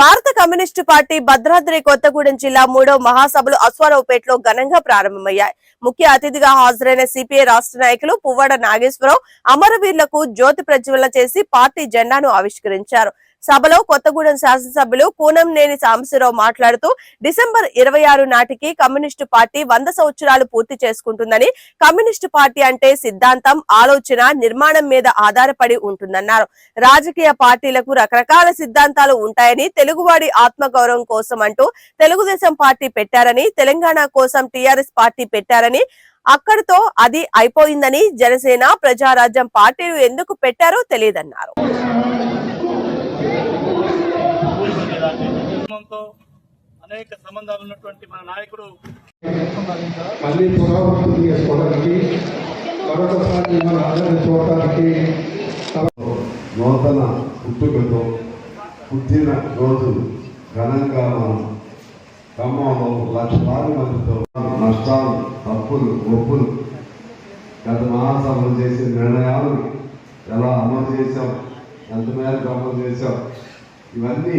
భారత communist party Bhadradri Kothagudem జిల్లా మూడో మహాసభలు అశ్వారావుపేటలో ఘనంగా ప్రారంభమయ్యాయి. ముఖ్య అతిథిగా హాజరైన సిపిఐ రాష్ట్ర నాయకులు పువ్వాడ నాగేశ్వరరావు అమరవీరులకు జ్యోతి ప్రజ్వలన చేసి పార్టీ జెండాను ఆవిష్కరించారు. సభలో కొత్తగూడెం శాసనసభ్యులు కూనంనేని సాంబశివరావు మాట్లాడుతూ డిసెంబర్ ఇరవై ఆరు నాటికి కమ్యూనిస్టు పార్టీ వంద సంవత్సరాలు పూర్తి చేసుకుంటుందని కమ్యూనిస్టు పార్టీ అంటే సిద్ధాంతం ఆలోచన నిర్మాణం మీద ఆధారపడి ఉంటుందన్నారు. రాజకీయ పార్టీలకు రకరకాల సిద్ధాంతాలు ఉంటాయని తెలుగువాడి ఆత్మగౌరవం కోసం అంటూ తెలుగుదేశం పార్టీ పెట్టారని తెలంగాణ కోసం టిఆర్ఎస్ పార్టీ పెట్టారని అక్కడితో అది అయిపోయిందని జనసేన ప్రజారాజ్యం పార్టీలు ఎందుకు పెట్టారో తెలియదన్నారు. కుటుంబంతో అనేక సంబంధాలు ఉన్నటువంటి మన నాయకుడు మళ్ళీ పునరావృతం చేసుకోవడానికి మరొకసారి మన అందరిని చూడటానికి నూతన పుట్టుకతో పుట్టిన రోజు ఘనంగా మనం ఖమ్మంలో లక్షలాది మందితో నష్టాలు తప్పులు ఒప్పులు గత మహాసభలు చేసిన నిర్ణయాలు ఎలా అమలు చేశాం ఎంత మేరకు అమలు చేశాం ఇవన్నీ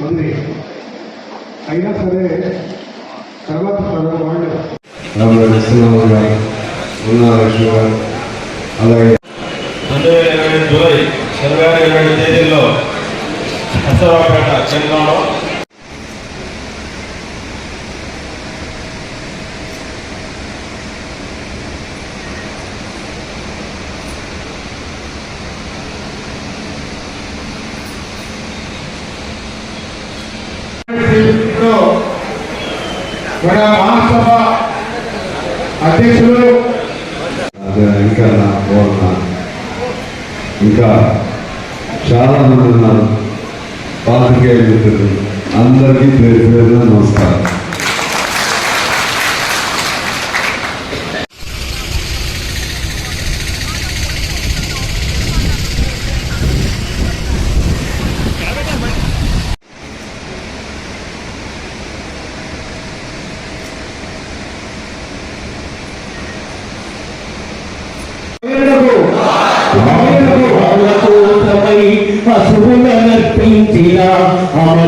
ఉంది అయినా సరే తర్వాత తరం వాళ్ళు అలాగే రెండు వేల ఇరవై జూలై ఇరవై ఆరు ఇరవై ఏడు తేదీల్లో హసరావుపేట కేంద్రంలో మన మహాసభ అధ్యక్షులు ఇంకా ఇంకా చాలా మంది ఉన్నారు. పాత్రికేయ మిత్రులు అందరికీ పేరు పేరున నమస్కారం. వాళ్లకు సమై పశువులనర్పించిన ఆమె